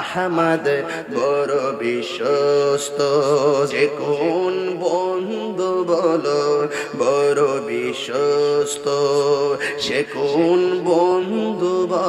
আহমদ বড় বিশ্বস্ত। যে কোন বন্ধু বলো বড় বিশ্বস্ত। সে কোন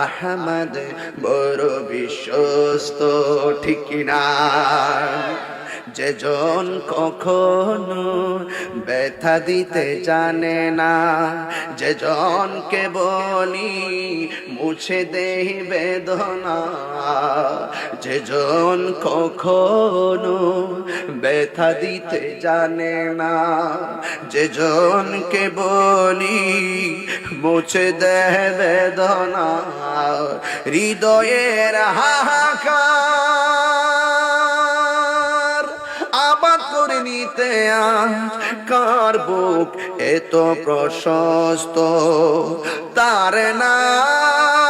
আহমদ বড় বিশ্বস্ত, ঠিক না? যেজন কখনো ব্যথা দিতে জানে না যেজনকে বলি মুছে দেই বেদনা যেজন কখনো ব্যথা দিতে জানে না যেজনকে বলি মুছে দে বেদনা হৃদয়ের হাহাকার। আবাদ করে নিতে কার বুক এত প্রশস্ত? তার নাম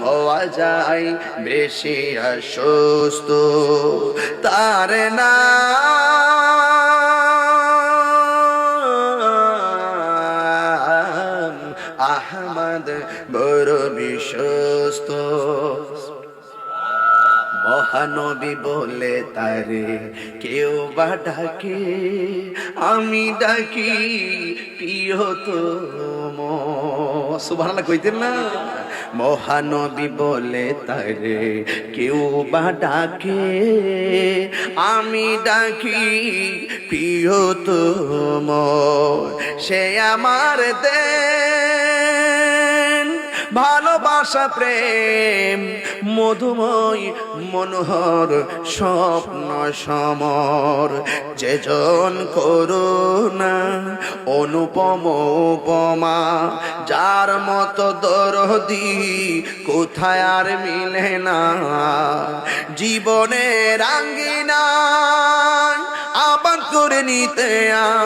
হওয়া যায় বেশি অসুস্থ। তার না আহমদ বড় বিশ্বস্ত। মহানবী বলে তারে কেউ বা ডাকে, আমি ডাকি প্রিয় তো সুভানা কইতেন না? মহানবী বলে তারে কেউ বা ডাকে, আমি ডাকি প্রিয় তো সে আমার দেন ভালোবাসা, প্রেম, মধুময়, মনোহর, স্বপ্ন, সমর। যেজন করুণা, অনুপম, উপমা, যার মতো দরদি কোথায় আর মিলে না। জীবনের আঙ্গিনা আবার করে নিতে